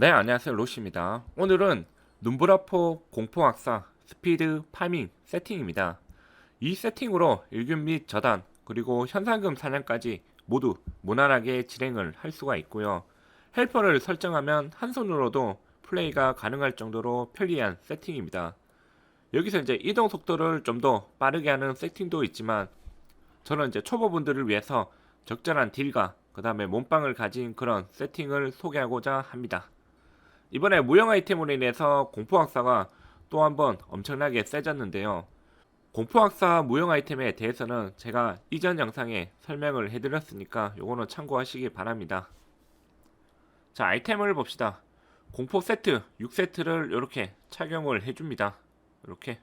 네, 안녕하세요. 로시입니다. 오늘은 눈보라포 공포학사 스피드 파밍 세팅입니다. 이 세팅으로 일균 및 저단, 그리고 현상금 사냥까지 모두 무난하게 진행을 할 수가 있고요. 헬퍼를 설정하면 한 손으로도 플레이가 가능할 정도로 편리한 세팅입니다. 여기서 이제 이동 속도를 좀 더 빠르게 하는 세팅도 있지만 저는 이제 초보분들을 위해서 적절한 딜과 그 다음에 몸빵을 가진 그런 세팅을 소개하고자 합니다. 이번에 무형 아이템으로 인해서 공포 학사가 또 한번 엄청나게 세졌는데요. 공포 학사 무형 아이템에 대해서는 제가 이전 영상에 설명을 해드렸으니까 요거는 참고하시기 바랍니다. 자, 아이템을 봅시다. 공포 세트 6세트를 이렇게 착용을 해줍니다. 이렇게.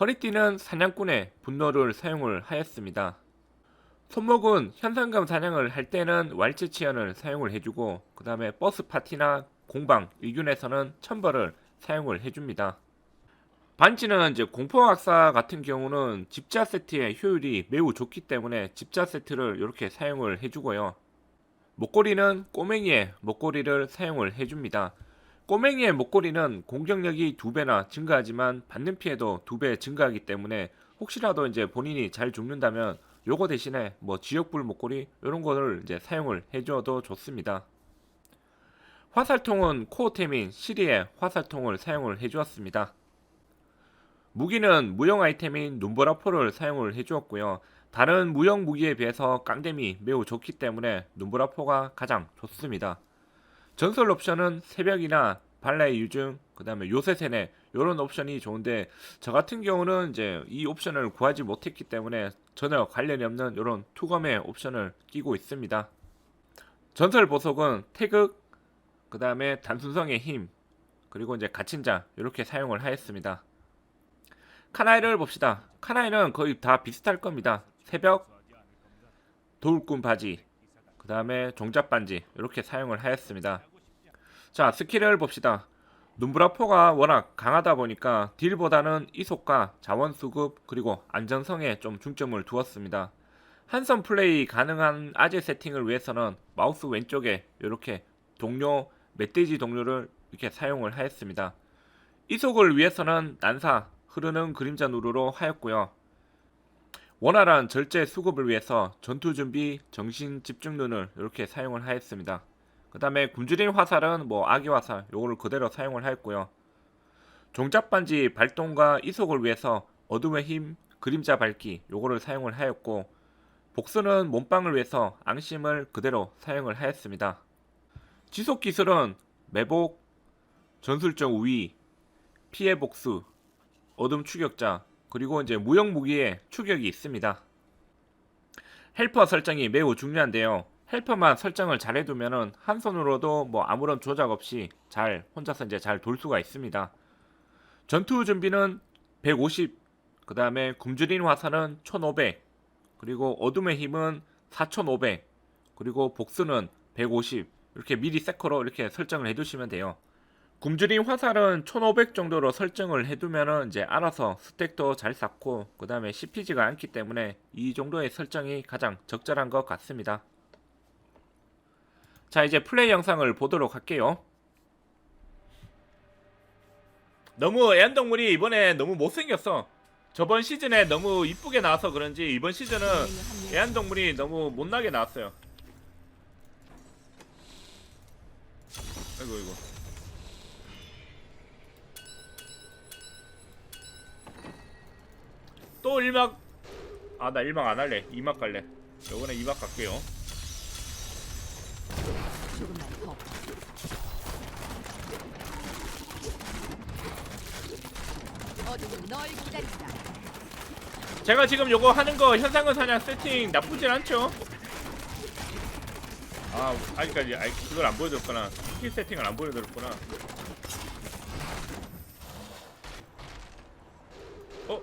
허리띠는 사냥꾼의 분노를 사용을 하였습니다. 손목은 현상금 사냥을 할 때는 왈츠 치연을 사용을 해주고 그 다음에 버스 파티나 공방 일균에서는 천벌을 사용을 해줍니다. 반지는 이제 공포학사 같은 경우는 집자 세트의 효율이 매우 좋기 때문에 집자 세트를 이렇게 사용을 해주고요. 목걸이는 꼬맹이의 목걸이를 사용을 해줍니다. 꼬맹이의 목걸이는 공격력이 두 배나 증가하지만 받는 피해도 두 배 증가하기 때문에 혹시라도 이제 본인이 잘 죽는다면 요거 대신에 뭐 지역불 목걸이 이런 거를 이제 사용을 해줘도 좋습니다. 화살통은 코어템인 시리의 화살통을 사용을 해주었습니다. 무기는 무형 아이템인 눈보라포를 사용을 해주었고요. 다른 무형 무기에 비해서 깡댐이 매우 좋기 때문에 눈보라포가 가장 좋습니다. 전설 옵션은 새벽이나 발라의 유증, 그 다음에 요새 세네 이런 옵션이 좋은데 저 같은 경우는 이제 이 옵션을 구하지 못했기 때문에 전혀 관련이 없는 이런 투검의 옵션을 끼고 있습니다. 전설 보석은 태극, 그 다음에 단순성의 힘, 그리고 이제 갇힌자 이렇게 사용을 하였습니다. 카나이를 봅시다. 카나이는 거의 다 비슷할 겁니다. 새벽, 돌꾼 바지, 그 다음에 종잡 반지 이렇게 사용을 하였습니다. 자 스킬을 봅시다. 눈브라포가 워낙 강하다 보니까 딜보다는 이속과 자원 수급 그리고 안전성에 좀 중점을 두었습니다. 한선 플레이 가능한 아재 세팅을 위해서는 마우스 왼쪽에 이렇게 동료 멧돼지 동료를 이렇게 사용을 하였습니다. 이속을 위해서는 난사 흐르는 그림자 누르로 하였고요. 원활한 절제 수급을 위해서 전투 준비 정신 집중 눈을 이렇게 사용을 하였습니다. 그 다음에 굶주린 화살은 뭐 아기 화살 요거를 그대로 사용을 하였고요. 종잡 반지 발동과 이속을 위해서 어둠의 힘 그림자 밝기 요거를 사용을 하였고 복수는 몸빵을 위해서 앙심을 그대로 사용을 하였습니다. 지속 기술은 매복, 전술적 우위, 피해 복수, 어둠 추격자 그리고 이제 무형 무기에 추격이 있습니다. 헬퍼 설정이 매우 중요한데요. 헬퍼만 설정을 잘 해두면은 한 손으로도 뭐 아무런 조작 없이 잘 혼자서 이제 잘 돌 수가 있습니다. 전투 준비는 150, 그 다음에 굶주린 화살은 1500, 그리고 어둠의 힘은 4500, 그리고 복수는 150 이렇게 미리 세커로 이렇게 설정을 해두시면 돼요. 굶주린 화살은 1500 정도로 설정을 해두면은 이제 알아서 스택도 잘 쌓고 그 다음에 CPG가 않기 때문에 이 정도의 설정이 가장 적절한 것 같습니다. 자 이제 플레이 영상을 보도록 할게요. 너무 애완동물이 이번에 너무 못생겼어. 저번 시즌에 너무 이쁘게 나와서 그런지 이번 시즌은 애완동물이 너무 못나게 나왔어요. 아이고 이거. 또 1막 아 나 1막 안 할래 2막 갈래 요번에 2막 갈게요 조금만 더. 어둠은 널 기다린다. 제가 지금 요거 하는 거 현상금 사냥 세팅 나쁘진 않죠 아 아직까지 아이, 그걸 안 보여줬구나 스킬 세팅을 안 보여줬구나 어?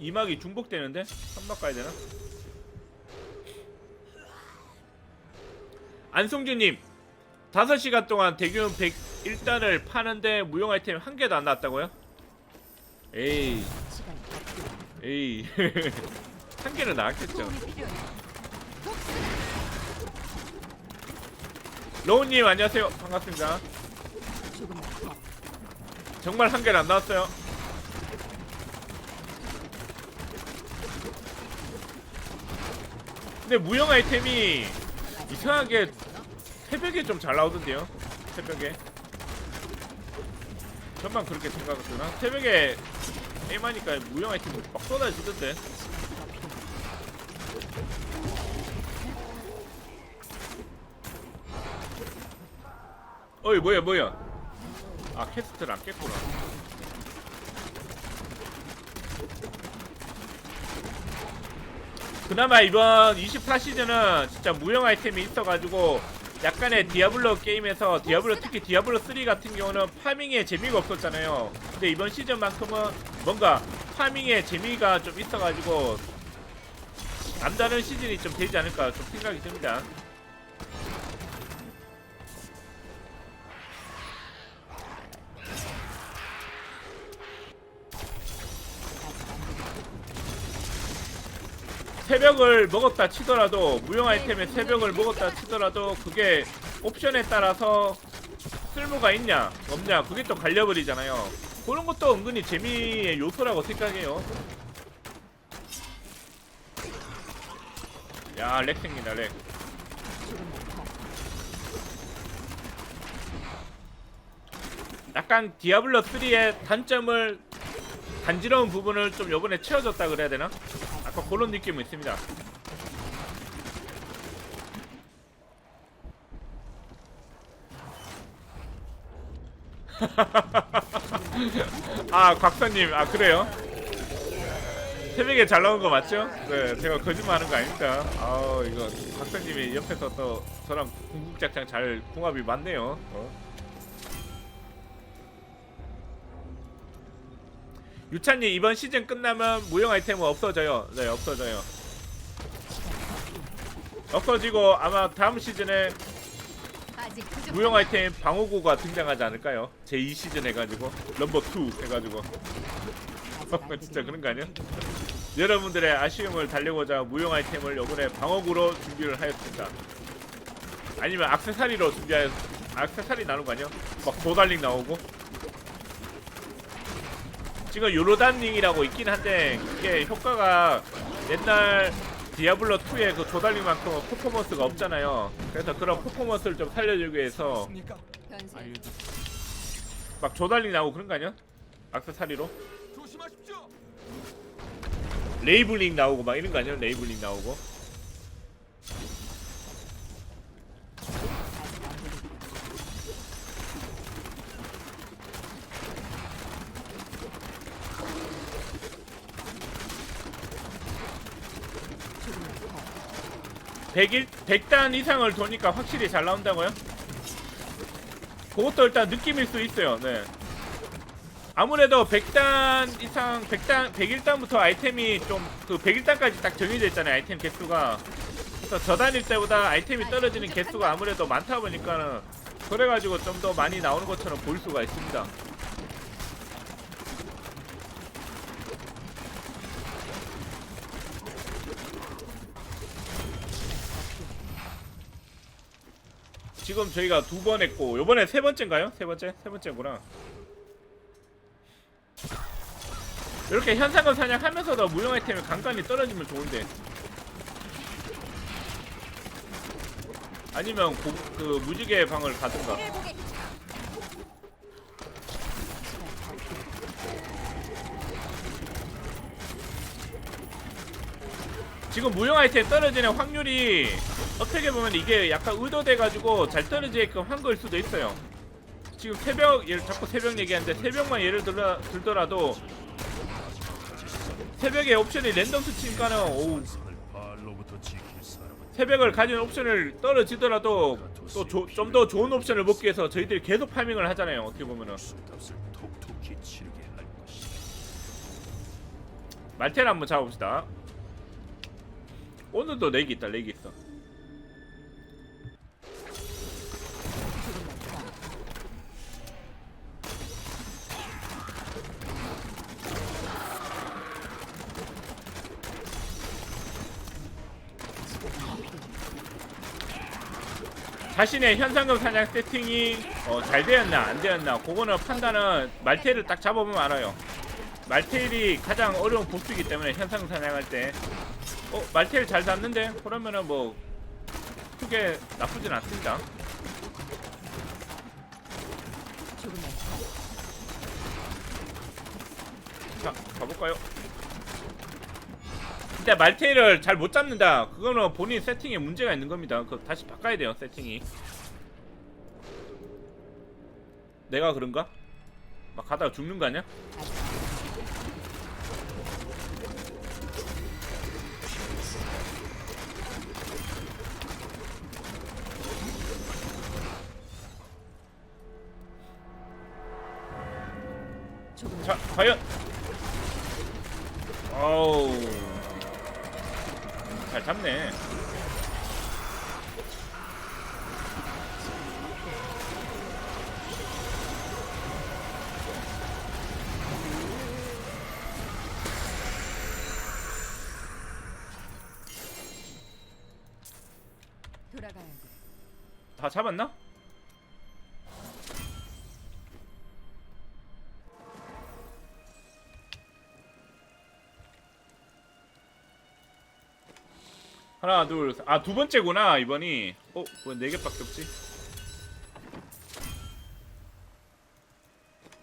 2막이 중복되는데? 3막 가야 되나? 안송주님 5시간 동안 대균 101단을 파는데 무용 아이템 한 개도 안 나왔다고요? 에이. 에이 한 개는 나왔겠죠. 로우님 안녕하세요 반갑습니다. 정말 한 개는 안 나왔어요 근데 무용 아이템이 이상하게 새벽에 좀 잘 나오던데요 새벽에 저만 그렇게 생각했구나? 새벽에 게임하니까 무용 아이템이 막 쏟아지던데. 어이 뭐야 뭐야? 아 캐스트를 안 깼구나. 그나마 이번 24시즌은 진짜 무형 아이템이 있어가지고 약간의 디아블로 게임에서 디아블로 특히 디아블로 3 같은 경우는 파밍에 재미가 없었잖아요. 근데 이번 시즌만큼은 뭔가 파밍에 재미가 좀 있어가지고 남다른 시즌이 좀 되지 않을까 좀 생각이 듭니다 새벽을 먹었다 치더라도 무용 아이템에 새벽을 먹었다 치더라도 그게 옵션에 따라서 쓸모가 있냐 없냐 그게 또 갈려버리잖아요 그런 것도 은근히 재미의 요소라고 생각해요 야렉 생긴다 렉. 약간 디아블로 3의 단점을 간지러운 부분을 좀 요번에 채워줬다 그래야 되나? 아까 그런 느낌은 있습니다. 아 곽사님 아 그래요? 새벽에 잘 나온 거 맞죠? 네 제가 거짓말 하는 거 아닙니다. 아 이거 곽사님이 옆에서 또 저랑 궁극작장 잘 궁합이 맞네요. 어? 유찬님 이번 시즌 끝나면 무용 아이템은 없어져요. 네 없어져요. 없어지고 아마 다음 시즌에. 무용 아이템 방어구가 등장하지 않을까요? 제2 시즌 해가지고 넘버 2 해가지고 진짜 그런 거 아니야? 여러분들의 아쉬움을 달래고자 무용 아이템을 이번에 방어구로 준비를 하였습니다. 아니면 악세사리로 준비하였 악세사리 나오는 거 아니야? 막 도달링 나오고 지금 요로단 링이라고 있긴 한데 그게 효과가 옛날 디아블로 2의 그 조달링만큼 퍼포먼스가 없잖아요. 그래서 그런 퍼포먼스를 좀 살려주기 위해서. 막 조달링 나오고 그런 거 아니야? 악세사리로 조심하십시오. 레이블링 나오고 막 이런 거 아니야? 레이블링 나오고 100일 100단 이상을 도니까 확실히 잘 나온다고요? 그것도 일단 느낌일 수 있어요. 네. 아무래도 100단 이상 100단 101단부터 아이템이 좀 그 101단까지 딱 정해져 있잖아요. 아이템 개수가. 그래서 저 다닐 때보다 아이템이 떨어지는 개수가 아무래도 많다 보니까는 그래 가지고 좀 더 많이 나오는 것처럼 보일 수가 있습니다. 지금 저희가 두 번 했고 요번에 세 번째인가요? 세 번째? 세 번째구나. 이렇게 현상금 사냥하면서도 무용 아이템이 간간히 떨어지면 좋은데 아니면 고, 그 무지개 방을 가든가 이를 보게. 지금 무용 아이템 떨어지는 확률이 어떻게 보면 이게 약간 의도돼가지고 잘 떨어지게끔 한 거일 수도 있어요. 지금 새벽 예를 자꾸 새벽 얘기하는데 새벽만 예를 들어 들더라도 새벽에 옵션이 랜덤 스치니까는 오우 새벽을 가진 옵션을 떨어지더라도 또 좀 더 좋은 옵션을 먹기 위해서 저희들이 계속 파밍을 하잖아요. 어떻게 보면은. 말테를 한번 잡아봅시다. 오늘도 렉이 있다. 렉이 있어. 자신의 현상금 사냥 세팅이 어, 잘 되었나 안 되었나 그거는 판단은 말테를 딱 잡아보면 알아요. 말테일이 가장 어려운 보스이기 때문에 현상금 사냥할 때 어? 말테일 잘 잡는데? 그러면은 뭐 크게 나쁘진 않습니다. 자, 가볼까요? 근데 말테일을 잘못 잡는다. 그거는 본인 세팅에 문제가 있는 겁니다. 그 다시 바꿔야 돼요, 세팅이. 내가 그런가? 막 가다가 죽는 거 아니야? 과연 어우 잘 잡네. 돌아가야 돼. 다 잡았나? 하나 둘아두 번째구나 이번이. 어왜 네 개밖에 없지